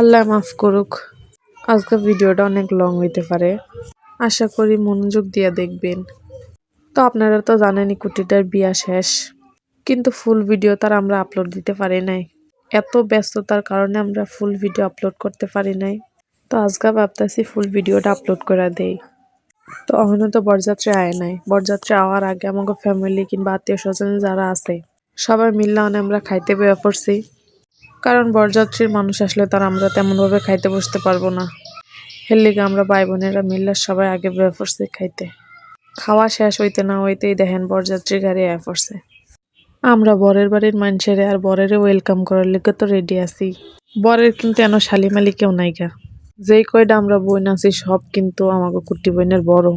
আল্লাহ মাফ করুক। আজকের ভিডিওটা অনেক লং হইতে পারে। আশা করি মনোযোগ দিয়ে দেখবেন। তো আপনারা তো জানেনই কুটিটার বিয়া শেষ। কিন্তু ফুল ভিডিও তার আমরা আপলোড দিতে পারি নাই। এত ব্যস্ততার কারণে আমরা ফুল ভিডিও আপলোড করতে পারি নাই। তো আজকে ভাবতেছি ফুল ভিডিওটা আপলোড করে দেই। তো অহনো তো বরযাত্রী আয় নাই। বরযাত্রী আওয়ার আগে আমাকে ফ্যামিলি কিংবা আত্মীয় স্বজন যারা আছে, সবাই মিললে অনেক আমরা খাইতে বেয়ে পড়ছি। কারণ বরযাত্রীর মানুষ আসলে তার আমরা তেমনভাবে খাইতে বসতে পারব না। এর লিগে আমরা ভাই বোনেরা মিললে সবাই আগে বেয়ে পড়ছি খাইতে। খাওয়া শেষ হইতে না হইতেই দেখেন বরযাত্রী গাড়ি আয় পড়ছে। আমরা বরের বাড়ির মানুষের আর বরের ওয়েলকাম করার লিগে তো রেডি আছি। বরের কিন্তু এন শালিমালি কেউ নাইগা যেই কয়টা আমরা বই আছি, সব কিন্তু আমাকে কুটি বইনের বড়।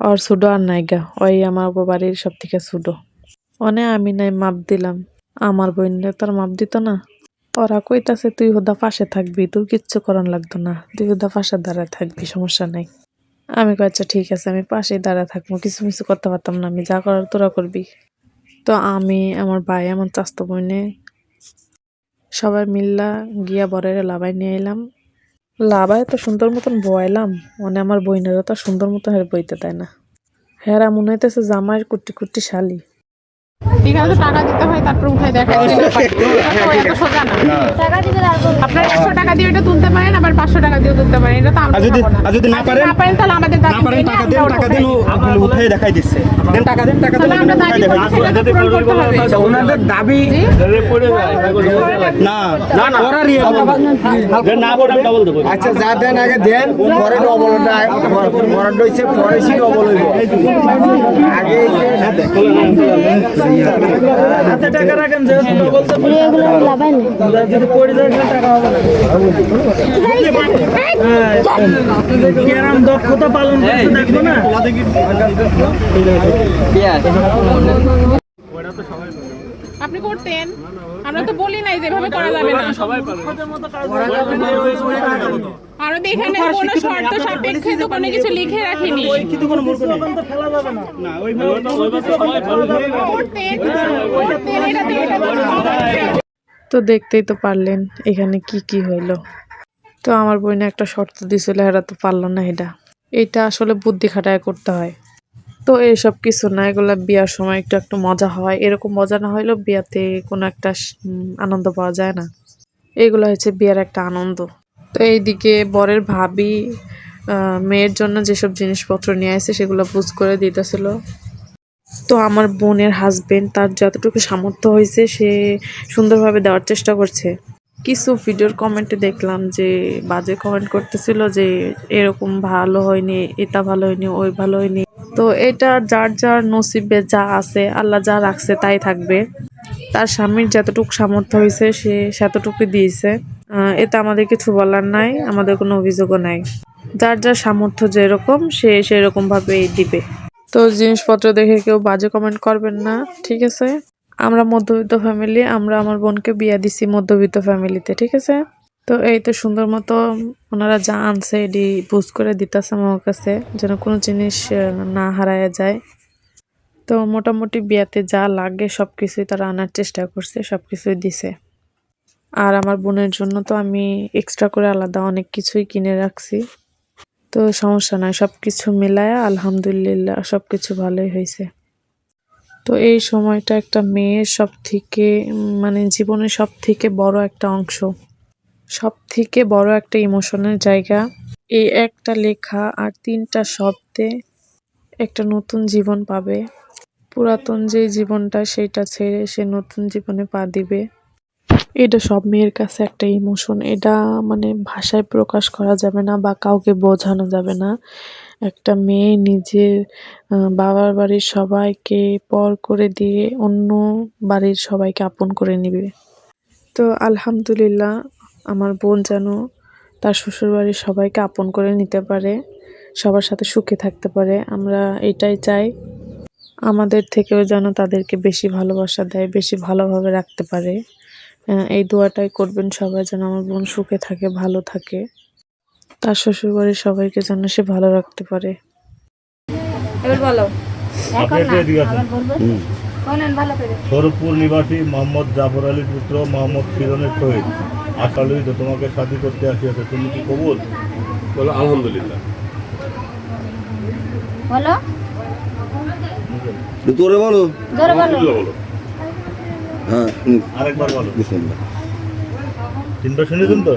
আর সুডো আর নাইগা ওই আমার বাড়ির সব থেকে সুডো। অনে আমি নাই মাপ দিলাম। আমার বইনে তোর মাপ দিত না। ওরা কইতাছে তুই হুদা পাশে থাকবি, তোর কিচ্ছু করার লাগতো না। তুই হুদা পাশে দাঁড়ায় থাকবি, সমস্যা নাই। আমি কই আচ্ছা ঠিক আছে, আমি পাশেই দাঁড়ায় থাকব, কিছু কিছু করতে পারতাম না, আমি যা করার তোরা করবি। তো আমি, আমার ভাই, আমার চাস্তো বোনে সবাই মিল্লা গিয়া বরের লাভাই নিয়ে এলাম লাভায় তো সুন্দর মতন বয়ালাম মানে আমার বইনেরও তো সুন্দর মতো হের বইতে দেয় না। হেরা মনে হইতেছে জামাইয়ের কুটি কুটি শালি। এখানে তো টাকা দিতে হয় তারপর উঠাই দেখা সোজা না। টাকা আপনার একশো টাকা দিয়ে ওটা তুলতে পারেন আবার পাঁচশো টাকা দিয়েও তুলতে পারেন এটা তো আমরা যদি আর যদি না পারেন না পারেন তাহলে আমাদের দাবি পারেন টাকা দেন টাকা দেন উঠাই দেখাই দিচ্ছে। দেন টাকা দেন টাকা দেন আমরা দাবি করতে হবে। ওনাদের দাবি না না না করার ইয়ে না বড় ডাবল দেবো। আচ্ছা যা দেন আগে দেন পরে ডবল পরে হইছে পরে সি ডবল হইব। আগে হাতে টাকা রাখেন যে ডবল এগুলো লাভাই নেই যদি পড়ে যায় টাকা হবে না। কেরাম দক্ষতা পালন করতে দেখব না আপনি করতেন আমরা তো বলি। নাই যে এভাবে করা যাবে না আর এখানে কোনো শর্ত সাপেক্ষে তো কোনো কিছু লিখে রাখিনি কিন্তু কোনো মূর্খ নেই ফেলা যাবে না না ওইভাবে করতেন করতেন এটা দিয়ে এটা দিয়ে। তো দেখতেই তো পারলেন এখানে কি কি হইল তো আমার বোনে একটা শর্ত দিছিল এরা তো পারল না এটা এটা আসলে বুদ্ধি খাটায় করতে হয় তো এইসব কিছু না এগুলা বিয়ার সময় একটু একটু মজা হয় এরকম মজা না হইলেও বিয়াতে কোনো একটা আনন্দ পাওয়া যায় না এগুলো হচ্ছে বিয়ার একটা আনন্দ তো এইদিকে বরের ভাবি মেয়ের জন্য যেসব জিনিসপত্র নিয়ে আসে সেগুলো বুঝ করে দিতেছিল। তো আমার বোনের হাজবেন্ড তার যতটুকু সামর্থ্য হয়েছে সে সুন্দরভাবে দেওয়ার চেষ্টা করছে। কিছু ভিডিওর কমেন্টে দেখলাম যে, বাজে কমেন্ট করতেছিল যে, এরকম ভালো হয়নি, এটা ভালো হয়নি, ওই ভালো হয়নি। তো এটা যার যার নসিবে যা আছে, আল্লাহ যা রাখছে তাই থাকবে। তার স্বামীর যতটুকু সামর্থ্য হয়েছে সে সেতটুকু দিয়েছে। এতে আমাদের কিছু বলার নাই, আমাদের কোনো অভিযোগও নাই। যার যার সামর্থ্য যেরকম, সে সেরকম ভাবেই দিবে। তো জিনিসপত্র দেখে কেউ বাজে কমেন্ট করবেন না, ঠিক আছে? আমরা মধ্যবিত্ত ফ্যামিলি আমরা আমার বোনকে বিয়া দিছি মধ্যবিত্ত ফ্যামিলিতে ঠিক আছে? তো এই তো সুন্দর মতো ওনারা যা আনছে এটি বুঝ করে দিতেছে আমার কাছে, যেন কোনো জিনিস না হারায় যায়। তো মোটামুটি বিয়াতে যা লাগে সব কিছুই তারা আনার চেষ্টা করছে সব কিছুই দিছে। আর আমার বোনের জন্য তো আমি এক্সট্রা করে আলাদা অনেক কিছুই কিনে রাখছি। তো সমস্যা নয় সব কিছু মিলায়া আলহামদুলিল্লাহ সব কিছু ভালোই হয়েছে। তো এই সময়টা একটা মেয়ের সব থেকে মানে জীবনের সব থেকে বড় একটা অংশ সব থেকে বড় একটা ইমোশনের জায়গা। এই একটা লেখা আর তিনটা শব্দে একটা নতুন জীবন পাবে। পুরাতন যে জীবনটা, সেটা ছেড়ে সে নতুন জীবনে পা দিবে। এটা সব মেয়ের কাছে একটা ইমোশন এটা মানে ভাষায় প্রকাশ করা যাবে না বা কাউকে বোঝানো যাবে না। একটা মেয়ে নিজের বাবার বাড়ির সবাইকে পর করে দিয়ে অন্য বাড়ির সবাইকে আপন করে নেবে। তো আলহামদুলিল্লাহ, আমার বোন যেন তার শ্বশুরবাড়ির সবাইকে আপন করে নিতে পারে, সবার সাথে সুখে থাকতে পারে, আমরা এটাই চাই। আমাদের থেকেও যেন তাদেরকে বেশি ভালোবাসা দেয়, বেশি ভালোভাবে রাখতে পারে। এই দোয়াটাই করবেন সবাই যেন আমার বোন সুখে থাকে ভালো থাকে। তার শ্বশুরবাড়ির সবাইকে যেন সে ভালো রাখতে পারে। এবার বলো। এখন না? আবার বলব? স্বরূপপুর নিবাসী মোহাম্মদ জাফর আলীর পুত্র মোহাম্মদ ফিরনের সহিত। আশা লইত তোমাকে শাদি করতে আসিয়াছে। তুমি কি কবুল? বলো আলহামদুলিল্লাহ। বলো। তোরে বলো। বলো। হ্যাঁ। আরেকবার বলো। বিসমিল্লাহ। তিনবার শুনেছেন তো?